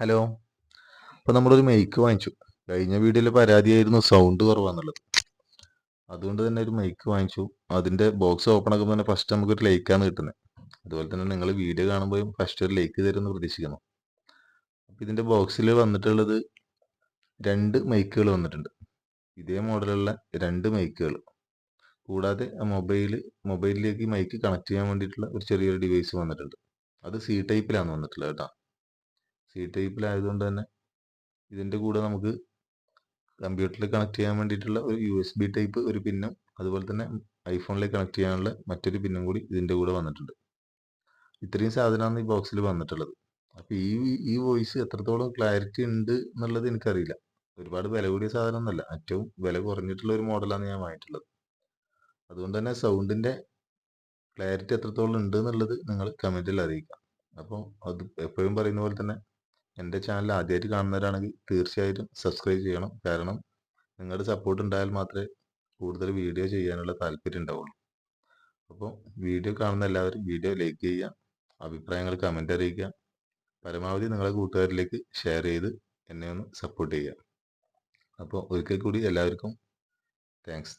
Hello. അപ്പോൾ നമ്മളൊരു mic വാങ്ങിച്ചു. കഴിഞ്ഞ വീഡിയോയിൽ പരാതിയായിരുന്നു സൗണ്ട് കുറവാന്നുള്ളത്. അതുകൊണ്ട് തന്നെ ഒരു മൈക്ക് വാങ്ങിച്ചു. അതിന്റെ ബോക്സ് ഓപ്പൺ ആക്കുമ്പോൾ തന്നെ ഫസ്റ്റ് നമുക്കൊരു ലൈക്കാണ് കിട്ടുന്നത് അതുപോലെ തന്നെ നിങ്ങൾ വീഡിയോ കാണുമ്പോഴും ഫസ്റ്റ് ഒരു ലൈക്ക് തരുമെന്ന് പ്രതീക്ഷിക്കുന്നു. അപ്പോൾ ഇതിന്റെ ബോക്സിൽ വന്നിട്ടുള്ളത് രണ്ട് മൈക്കുകൾ വന്നിട്ടുണ്ട്. ഇതേ മോഡലുള്ള രണ്ട് മൈക്കുകൾ കൂടാതെ മൊബൈൽ മൊബൈലിലേക്ക് മൈക്ക് കണക്ട് ചെയ്യാൻ വേണ്ടിയിട്ടുള്ള ഒരു ചെറിയൊരു ഡിവൈസ് വന്നിട്ടുണ്ട്. അത് സി ടൈപ്പിലാണ് വന്നിട്ടുള്ളത് കേട്ടോ. സി ടൈപ്പിലായതുകൊണ്ട് തന്നെ ഇതിന്റെ കൂടെ നമുക്ക് കമ്പ്യൂട്ടറിൽ കണക്ട് ചെയ്യാൻ വേണ്ടിയിട്ടുള്ള ഒരു യു എസ് ബി ടൈപ്പ് ഒരു പിന്നും അതുപോലെ തന്നെ ഐഫോണിലേക്ക് കണക്ട് ചെയ്യാനുള്ള മറ്റൊരു പിന്നും കൂടി ഇതിന്റെ കൂടെ വന്നിട്ടുണ്ട്. ഇത്രയും സാധനമാണ് ഈ ബോക്സിൽ വന്നിട്ടുള്ളത്. അപ്പോൾ ഈ ഈ വോയിസ് എത്രത്തോളം ക്ലാരിറ്റി ഉണ്ട് എന്നുള്ളത് എനിക്കറിയില്ല. ഒരുപാട് വില കൂടിയ സാധനം ഒന്നല്ല ഏറ്റവും വില കുറഞ്ഞിട്ടുള്ള ഒരു മോഡലാണ് ഞാൻ വാങ്ങിയിട്ടുള്ളത്. അതുകൊണ്ട് തന്നെ സൗണ്ടിന്റെ ക്ലാരിറ്റി എത്രത്തോളം ഉണ്ട് എന്നുള്ളത് നിങ്ങൾ കമന്റിൽ അറിയിക്കാം അപ്പോൾ അത് എപ്പോഴും പറയുന്ന പോലെ തന്നെ എന്റെ ചാനൽ ആദ്യമായിട്ട് കാണുന്നവരാണെങ്കിൽ തീർച്ചയായിട്ടും സബ്സ്ക്രൈബ് ചെയ്യണം. കാരണം നിങ്ങളുടെ സപ്പോർട്ട് ഉണ്ടായാൽ മാത്രമേ കൂടുതൽ വീഡിയോ ചെയ്യാനുള്ള താല്പര്യം ഉണ്ടാവുള്ളൂ. അപ്പോൾ വീഡിയോ കാണുന്ന എല്ലാവരും വീഡിയോ ലൈക്ക് ചെയ്യുക അഭിപ്രായങ്ങൾ കമന്റ് അറിയിക്കുക പരമാവധി നിങ്ങളെ കൂട്ടുകാരിലേക്ക് ഷെയർ ചെയ്ത് എന്നെ ഒന്ന് സപ്പോർട്ട് ചെയ്യുക. അപ്പോൾ ഒരിക്കൽ കൂടി എല്ലാവർക്കും താങ്ക്സ്